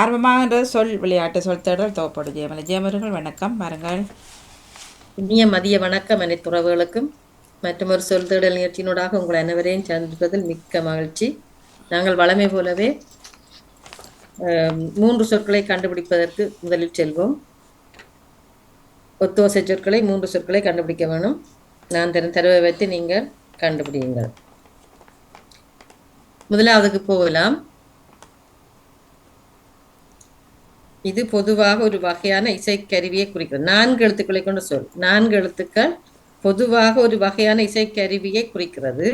ஆரம்பமாகின்ற சொல் விளையாட்டு சொல் தேடல் தோப்படு ஜெயமலை ஜெயமர்கள் வணக்கம் பாருங்கள் இனிய மதிய வணக்கம் அனைத்து உறவுகளுக்கும். மற்றும் ஒரு சொல் தேடல் நிகழ்ச்சியினூடாக உங்கள் அனைவரையும் சந்திப்பதில் மிக்க மகிழ்ச்சி. நாங்கள் வளமை போலவே மூன்று சொற்களை கண்டுபிடிப்பதற்கு முதலில் செல்வோம். ஒத்துவசை சொற்களை மூன்று சொற்களை கண்டுபிடிக்க வேணும். நான் தரும் தருவை வைத்து நீங்கள் கண்டுபிடியுங்கள். முதலாவதுக்கு போகலாம். இது பொதுவாக ஒரு வகையான இசைக்கருவியை குறிக்கிறது நான்கு எழுத்துக்களை கொண்ட சொல். நான்கு எழுத்துக்கள் பொதுவாக ஒரு வகையான இசைக்கருவியை குறிக்கிறது.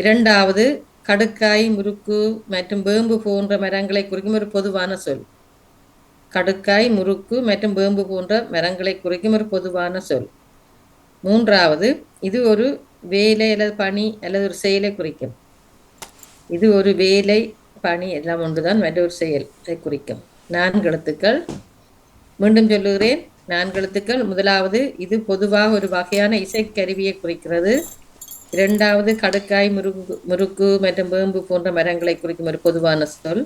இரண்டாவது கடுக்காய் முறுக்கு மற்றும் வேம்பு போன்ற மரங்களை குறிக்கும் ஒரு பொதுவான சொல். கடுக்காய் முறுக்கு மற்றும் வேம்பு போன்ற மரங்களை குறிக்கும் ஒரு பொதுவான சொல். மூன்றாவது இது ஒரு வேலை அல்லது பணி அல்லது ஒரு செயலை குறிக்கும். இது ஒரு வேலை பணி எல்லாம் ஒன்றுதான் மற்றொரு செயலை குறிக்கும். நான்கு எழுத்துக்கள். மீண்டும் சொல்லுகிறேன் நான்கு எழுத்துக்கள். முதலாவது இது பொதுவாக ஒரு வகையான இசைக்கருவியை குறிக்கிறது. இரண்டாவது கடுக்காய் முறுக்கு முறுக்கு மற்றும் வேம்பு போன்ற மரங்களை குறிக்கும் ஒரு பொதுவான சொல்.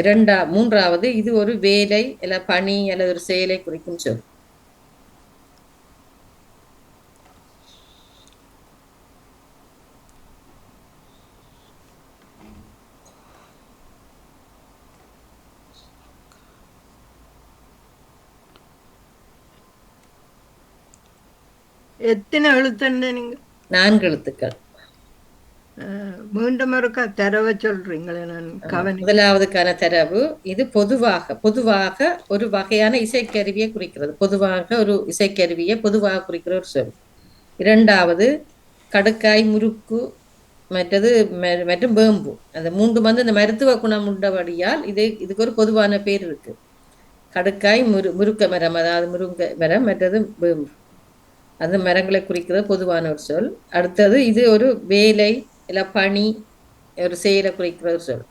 இரண்டா மூன்றாவது இது ஒரு வேலை அல்ல பணி அல்லது ஒரு செயலை குறிக்கும் சொல். எத்தனை எழுத்துன்னு நீங்க? நான்கு எழுத்துக்கள். மீண்டும் ஒருக்கா தரவை சொல்றீங்களே நான் கவனி முதலாவதுக்கான தரவு. இது பொதுவாக பொதுவாக ஒரு வகையான இசைக்கருவியை குறிக்கிறது. பொதுவாக ஒரு இசைக்கருவியை பொதுவாக குறிக்கிற ஒரு சொல். இரண்டாவது கடுக்காய் முறுக்கு மற்றது மற்றும் வேம்பு. அந்த மூன்று வந்து இந்த மருத்துவ குணம் உண்டபடியால் இது இதுக்கு ஒரு பொதுவான பேர் இருக்கு. கடுக்காய் முரு முருக்க மரம். அதாவது முருங்க மரம் மற்றது வேம்பு. அந்த மரங்களை குறிக்கிற பொதுவான ஒரு சொல். அடுத்தது இது ஒரு வேலை இல்ல பணி ஒரு செயலை குறிக்கிற ஒரு சொல்.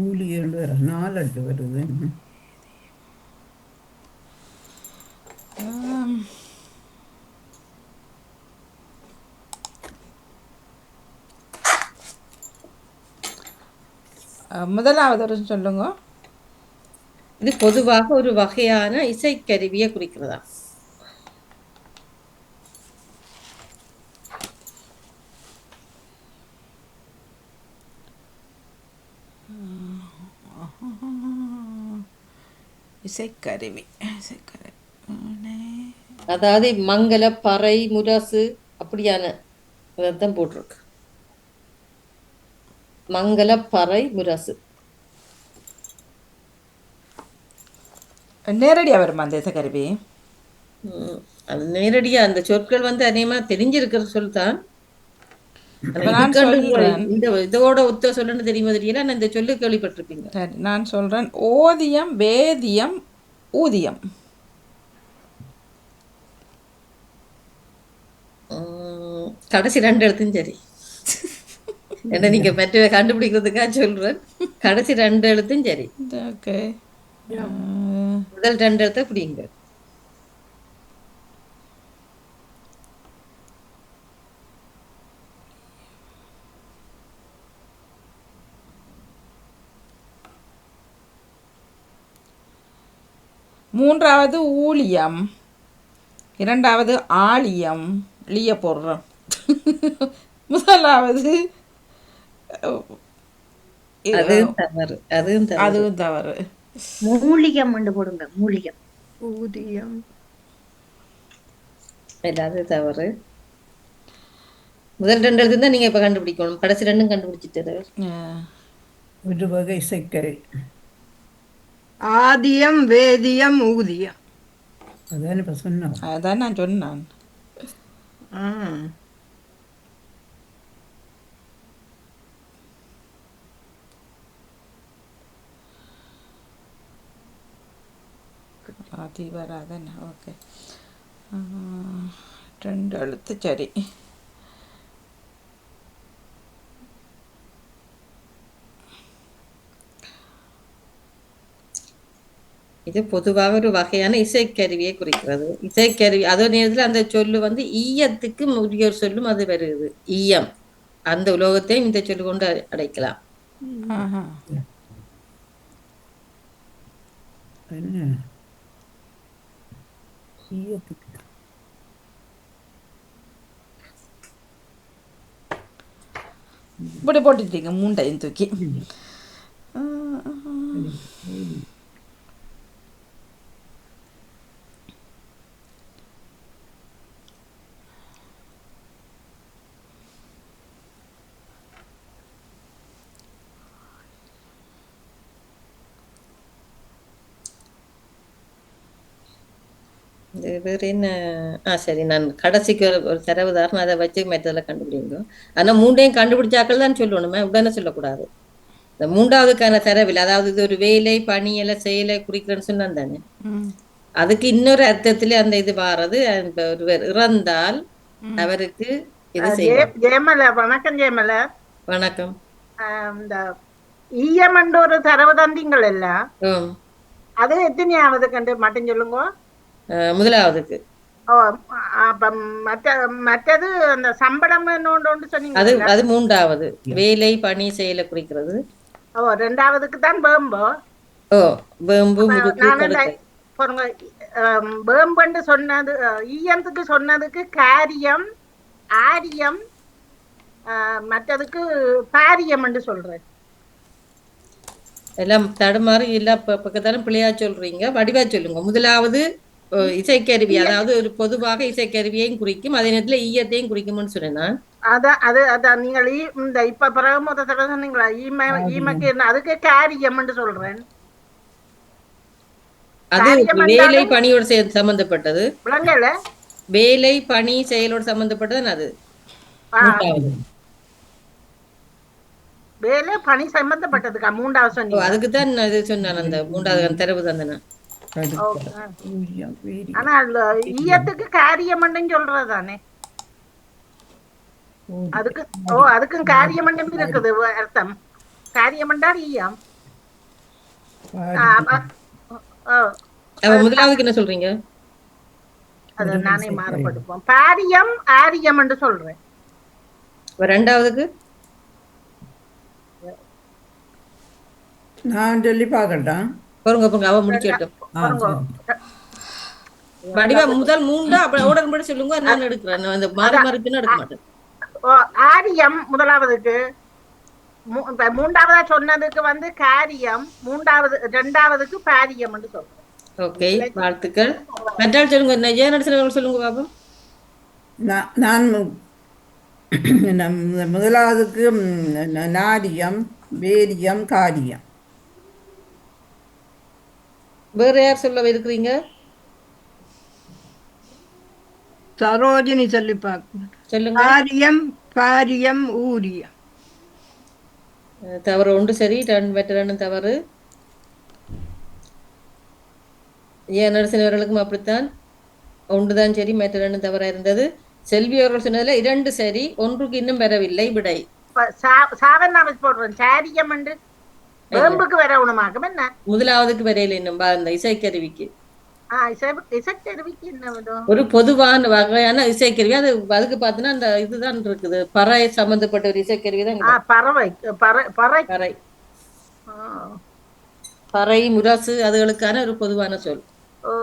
ஊழியர் நாலு வருது. முதலாவது சொல்லுங்க. இது பொதுவாக ஒரு வகையான இசைக்கருவியை குறிக்கிறதா? இசைக்கருவி. இசைக்கருவி. அதாவது மங்கள பறை முரசு அப்படியான தான் போட்டிருக்கு. மங்கள பறை முரசு. நேரடியாக வருமா அந்த இசைக்கருவி? அது நேரடியா அந்த சொற்கள் வந்து அதிகமா தெரிஞ்சிருக்கிற சொல் தான் நான். இந்த இதோட ஒத்த சொல்லுன்னு தெரியுமா தெரியல. ஆனா இந்த சொல்லு கேள்விப்பட்டிருப்பீங்க. சரி நான் சொல்கிறேன் ஓதியம் வேதியம் ஊதியம். கடைசி ரெண்டு எழுத்தும் சரி. என்ன நீங்க மற்ற கண்டுபிடிக்கிறதுக்காக சொல்றேன். கடைசி ரெண்டு எழுத்தும் சரி. ஓகே. முதல் ரெண்டு எழுத்த பிடிங்க. மூன்றாவது ஊழியம். இரண்டாவது ஆழியம் லிய போடுறோம். முதலாவது அதுவும் தவறு அதுவும் தவறு. அதுவும் தவறு. மூலிகம் கொண்டு போடுங்க மூலிகம். ஊதியம். அது தவறு? முதல் ரெண்டு எழுத்து தான் நீங்க இப்ப கண்டுபிடிக்கணும். கடைசி ரெண்டும் கண்டுபிடிச்சிட்டு ஒரு வகை இசைக்கரை ஆதியம் வேதியம் ஊதியம். அதான் இப்போ சொன்னோம். அதான் நான் சொன்னேன். இருக்கட்டும் ஓகே. ரெண்டு எழுத்து சரி. இது பொதுவாக ஒரு வகையான இசைக்கருவியை குறிக்கிறது. இசைக்கருவி அதே நேரத்தில் அந்த சொல்லு வந்து ஈயத்துக்கு உரிய ஒரு சொல்லும் அது வருது. ஈயம். அந்த உலோகத்தையும் இந்த சொல்லு கொண்டு அடைக்கலாம். என்ன? என்ன ஈயத்துக்கு இப்படி போட்டுட்டீங்க மூண்டையும் தூக்கி. இது வேற என்ன? ஆ சரி நான் கடைசிக்கு ஒரு தரவு தாரணம் அதை வச்சு மெத்ததில் கண்டுபிடிங்க. ஆனா மூண்டையும் கண்டுபிடிச்சாக்கள் தான் சொல்லணுமே உடனே சொல்லக்கூடாது. இந்த மூன்றாவதுக்கான தரவில் அதாவது இது ஒரு வேலை பணி எல்லாம் செயலை குறிக்கிறேன்னு சொன்னா தானே. அதுக்கு இன்னொரு அர்த்தத்துல அந்த இது வாரது அந்த ஒருவர் இறந்தால் அவருக்கு இது செய்யும் ஜெய- ஜெயமல வணக்கம் ஜெயமல வணக்கம். ஆஹ் இந்த ஈயமன்ற ஒரு தரவு தந்தீங்கள் எல்லாம். அது எத்தனையாவது கண்டு மட்டும் சொல்லுங்க. முதலாவதுக்கு. மற்றது அந்த சம்பளம் ஒன்று அது சொன்னீங்க அது மூன்றாவது. வேலை பணி செயலை குறிக்கிறது. ஓ ரெண்டாவதுக்கு தான் வேம்போ. ஓ வேம்பு வேம்புன்னு சொன்னது ஈயத்துக்கு சொன்னதுக்கு காரியம் ஆரியம் ஆஹ், மற்றதுக்கு பாரியம்னு சொல்றேன். எல்லாம் தடுமாறி எல்லா பக்கத்தாலும் பிள்ளையா சொல்றீங்க வடிவா சொல்லுங்க. முதலாவது இசைக்கருவி அதாவது ஒரு பொதுவாக இசைக்கருவியையும் குறிக்கும் அதே நேரத்துல ஈயத்தையும் குறிக்கும்னு சொன்னேன். அதான் அது அதான் நீங்கள் இந்த இப்ப பிறகு முத தடவை சொன்னீங்களா? ஈம ஈமக்கு என்ன அதுக்கு காரியம்னு சொல்றேன். அது வேலை பணியோடு சம்பந்தப்பட்டது. விளங்கல? வேலை பணி செயலோடு சம்பந்தப்பட்டது அது. வேலை பணி சம்பந்தப்பட்டதுக்கா? மூன்றாவது சொன்னீங்க அதுக்கு தான் இது சொன்னேன் அந்த மூன்றாவது தரவு தந்தேன் ஆனா ஈயத்துக்கு காரியம்னு சொல்றதுதானே? அதுக்கு ஓ அதுக்கும் காரியமண்டம் இருக்குது அர்த்தம். காரியமண்டால் ஈயம்? முதலாவதுக்கு என்ன சொல்றீங்க? அது நானே மாறுபடுப்போம் பாரியம் ஆரியம் என்று சொல்றேன் ரெண்டாவதுக்கு? நான் சொல்லி பார்க்கட்டா பொறுங்க பொறுங்க அவ சரி வடிவா முதல் மூண்டா அப்புறம் உடன்படி சொல்லுங்க நான் எடுக்கிறேன்? நான் அந்த மாறி மாறிப்பின்னு எடுக்க மாட்டேன். ஆரியம் முதலாவதுக்கு. மூன்றாவதா சொன்னதுக்கு வந்து காரியம் மூன்றாவது ரெண்டாவதுக்கு பாரியம் சொல்றேன். ஓகே வாழ்த்துக்கள். மற்றாள் சொல்லுங்க நடிச்சவர்கள் சொல்லுங்க பாப்போம் நான் முதலாவதுக்கு நாரியம் வேரியம் காரியம். வேற யார் சொல்ல இருக்கிறீங்க சரோஜினி சொல்லி சொல்லுங்க. காரியம் காரியம் ஊரியம். தவறு ஒன்று சரி மற்ற ரெண்டும் தவறு. ஏன் நடிச்சவர்களுக்கும் அப்படித்தான்? ஒன்றுதான் சரி மற்ற ரெண்டும் தவறா இருந்தது. செல்வி அவர்கள் சொன்னதுல இரண்டு சரி ஒன்றுக்கு இன்னும் வரவில்லை விடை. இப்ப சா- சாவண்ணாவை போடுறேன் சாரியம் என்று வேம்புக்கு வர உணமாகும் என்ன முதலாவதுக்கு வரையில இன்னும் பா- அந்த இசைக்கருவிக்கு ஒரு பொதுவான வகையான இசைக்கருவி அது அதுக்கு பார்த்தீங்கன்னா அந்த இதுதான் இருக்குது பறை சம்பந்தப்பட்ட ஒரு இசைக்கருவி தான் பறவை பறை பறை பறை முரசு அதுகளுக்கான ஒரு பொதுவான சொல் ஓ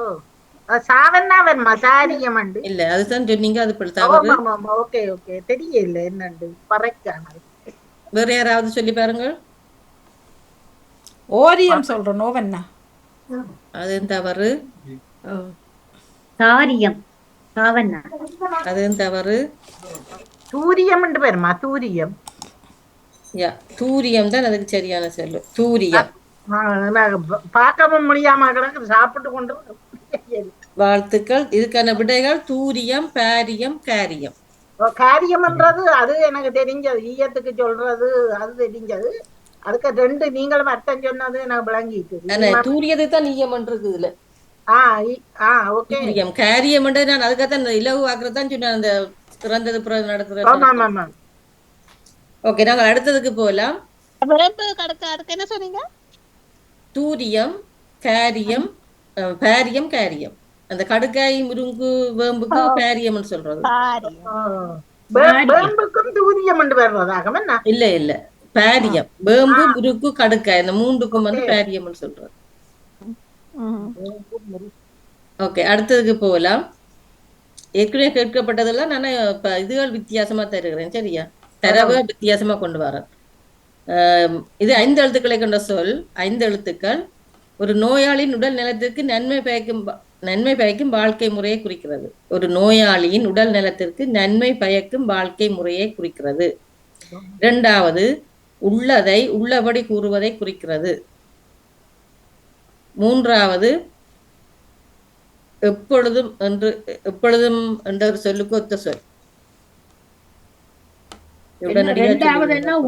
சாவண்ணாவன் மசாரியம் இல்ல அதுதான் சொன்னீங்க அது தவறு ஓகே ஓகே தெரியல என்னண்டு பறைக்கான வேற யாராவது சொல்லி பாருங்க ஓரியம் சொல்றேன் நோவண்ணா அதுவும் தவறு. சாரியம் சாவண்ணா அதுவும் தவறு. தூரியம் என்று பேருமா தூரியம். யா தூரியம் தான் அதுக்கு சரியான சொல்லு. தூரியம். பார்க்கவும் முடியாம கிடக்கு சாப்பிட்டு கொண்டு. வாழ்த்துக்கள். இதுக்கான விடைகள் தூரியம் பாரியம் காரியம். ஓ, காரியம்ன்றது அது எனக்கு தெரிஞ்சது. ஈயத்துக்கு சொல்றது அது தெரிஞ்சது. அதுக்கு ரெண்டு நீங்களும் அர்த்தம் சொன்னது எனக்கு விளங்கிட்டு. ஆனா தூரியதுக்கு தான் இருக்கு இதுல. ஆ இ- ஆ ஓகே. தூரியம் காரியம் நான் அதுக்காக தான் இலவு ஆக்குறது தான் சொன்னேன் அந்த திறந்தது பிறகு ஆமா ஓகே நாங்கள் அடுத்ததுக்கு போகலாம். வேம்பு கடக்க அதுக்கு என்ன சொன்னீங்க? தூரியம் காரியம் பாரியம் காரியம். அந்த கடுக்காய் முருங்கு வேம்புக்கு பாரியம்னு சொல்றது. இல்ல இல்ல. பாரியம். வேம்பு முருக்கு கடுக்காய் இந்த மூன்றுக்கும் வந்து பாரியம்னு சொல்றது ஓகே அடுத்ததுக்கு போகலாம். ஏற்கனவே கேட்கப்பட்டதெல்லாம் நான் இப்ப இதுகள் வித்தியாசமா தருகிறேன் சரியா? தரவை வித்தியாசமா கொண்டு வரேன். இது ஐந்து எழுத்துக்களை கொண்ட சொல் ஐந்து எழுத்துக்கள். ஒரு நோயாளியின் உடல் நலத்திற்கு நன்மை பயக்கும் நன்மை பயக்கும் வாழ்க்கை முறையை குறிக்கிறது. ஒரு நோயாளியின் உடல் நலத்திற்கு நன்மை பயக்கும் வாழ்க்கை முறையை குறிக்கிறது. இரண்டாவது உள்ளதை உள்ளபடி கூறுவதை குறிக்கிறது. மூன்றாவது எப்பொழுதும் என்று எப்பொழுதும் என்ற ஒரு சொல்லுக்கு ஒத்த சொல்.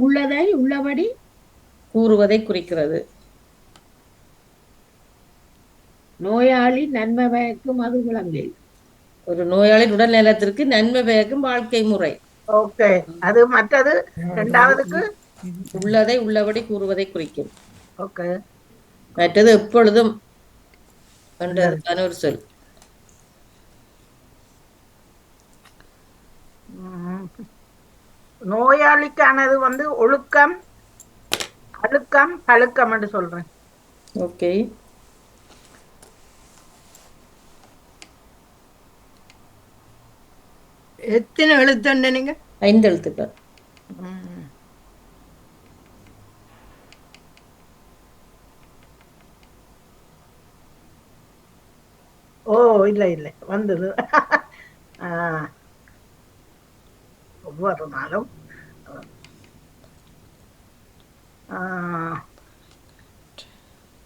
உள்ளதை உள்ளபடி? கூறுவதை குறிக்கிறது. நோயாளி நன்மை பயக்கும் அது விளங்கில் ஒரு நோயாளியின் உடல் நலத்திற்கு நன்மை பயக்கும் வாழ்க்கை முறை. ஓகே. அது மற்றது ரெண்டாவதுக்கு உள்ளதை உள்ளபடி கூறுவதை குறிக்கும். மற்றது எப்பொழுதும் என்றதற்கான ஒரு சொல். நோயாளிக்கானது வந்து ஒழுக்கம் அழுக்கம் பழுக்கம் என்று சொல்றேன். ஓகே. எத்தனை எழுத்துண்டு நீங்க ஐந்து எழுத்துக்கள். ஓ இல்ல. இல்ல வந்தது. ஒவ்வொரு நாளும்.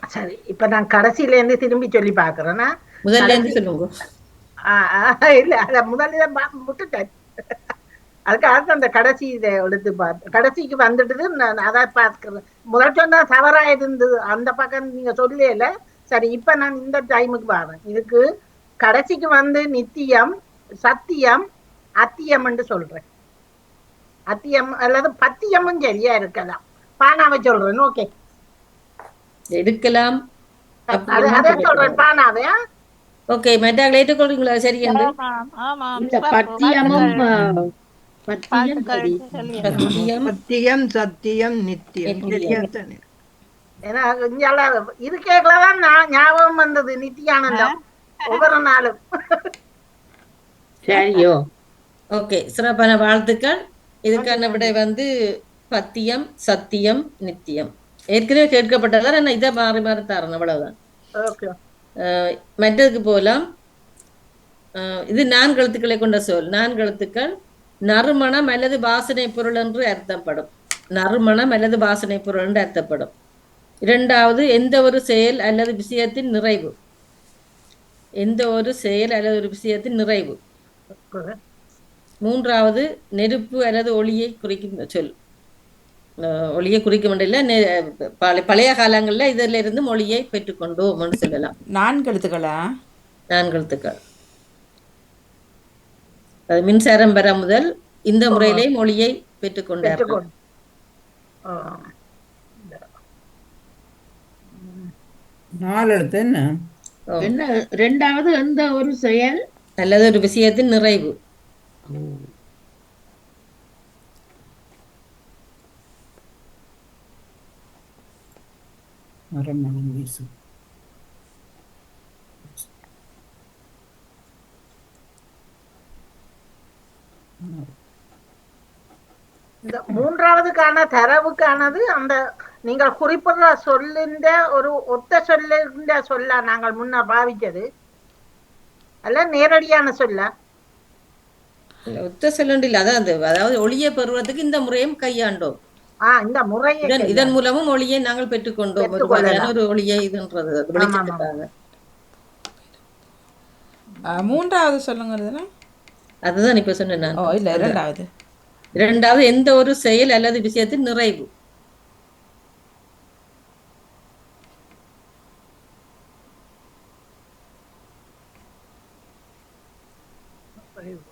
சரி இப்ப நான் கடைசியில இருந்து திரும்பி சொல்லி பாக்குறேன்னா முதல்ல இருந்து சொல்லுங்க. ஆ, ஆ, இல்ல அத முதல்ல விட்டுட்டேன் அதுக்கு அடுத்து அந்த கடைசி இதை எடுத்து பார்த்து கடைசிக்கு வந்துட்டு நான் அதை பார்க்கிறேன். முதல் சொன்னா தவறா இருந்தது. அந்த பக்கம் நீங்க சொல்லல சரி இப்ப நான் இந்த டைமுக்கு பாருங்க இதுக்கு கடைசிக்கு வந்து நித்தியம் சத்தியம் அத்தியம் என்று சொல்றேன். அத்தியம் அல்லது பத்தியமும் சரியா இருக்கலாம். பானாவை சொல்றேன் ஓகே எடுக்கலாம். அது சொல்றேன் பானாவே ஆ? ஓகே மெட்டாக ஏற்றுக்கொள்றீங்களா? சரி என்று பத்தியமும் பத்தியம் சத்தியம் நித்தியம்? ஏன்னா இது கேட்கலதான் நான் ஞாபகம் வந்தது நித்தியானந்தம். ஒவ்வொரு நாளும். சரியோ. ஓகே சிறப்பான வாழ்த்துக்கள். இதுக்கான விடை வந்து பத்தியம் சத்தியம் நித்தியம். ஏற்கனவே கேட்கப்பட்டதால் நான் இதை மாறி மாறி தரேன் அவ்வளவுதான். மற்றதுக்கு போகலாம் அஹ் இது நான்கு எழுத்துக்களை கொண்ட சொல். நான்கு எழுத்துக்கள் நறுமணம் அல்லது வாசனை பொருள் என்று அர்த்தப்படும். நறுமணம் அல்லது வாசனை பொருள் என்று அர்த்தப்படும். இரண்டாவது எந்த ஒரு செயல் அல்லது விஷயத்தின் நிறைவு. எந்த ஒரு செயல் அல்லது ஒரு விஷயத்தின் நிறைவு. மூன்றாவது நெருப்பு அல்லது ஒளியை குறிக்கும் சொல். ஒளியை குறிக்க வேண்டிய பழைய காலங்கள்ல இதில் இருந்து மொழியை பெற்றுக்கொண்டோம் என்று சொல்லலாம். நான்கு எழுத்துக்களா? நான்கு எழுத்துக்கள். அது மின்சாரம் பெற முதல் இந்த முறையிலே மொழியை பெற்றுக்கொண்டார்கள். பெற்றுக்கொண்டு ஆ. நாலு எழுத்து என்ன? என்ன ரெண்டாவது எந்த ஒரு செயல்? அல்லது ஒரு விஷயத்தின் நிறைவு. வீசும் இந்த மூன்றாவதுக்கான தரவுக்கானது அந்த நீங்கள் குறிப்பிடுற சொல்லின்ற ஒரு ஒத்த சொல்லின்ற சொல்ல நாங்கள் முன்ன பாவிச்சது அல்ல நேரடியான சொல்ல. ஒத்த சொல்லண்டில் அதான் அந்த அதாவது ஒளியை பெறுவதற்கு இந்த முறையும் கையாண்டோம். ஆ இந்த முறையை இதன் மூலமும் ஒளியை நாங்கள் பெற்றுக்கொண்டோம். ஒரு ஒளியை இதுன்றது வெளிச்சத்துக்காக. மூன்றாவது சொல்லுங்கிறதுனா அதுதான் இப்ப சொன்னேன் நான். இல்லை இரண்டாவது. இரண்டாவது எந்த ஒரு செயல் அல்லது விஷயத்தின் நிறைவு. Unbelievable.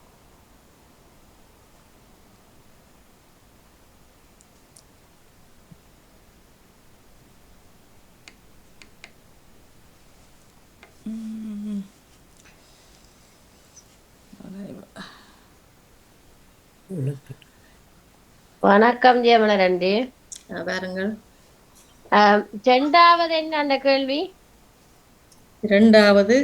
Mm. வணக்கம் ஜெயமலர் அண்டி பாருங்கள் இரண்டாவது என்ன அந்த கேள்வி இரண்டாவது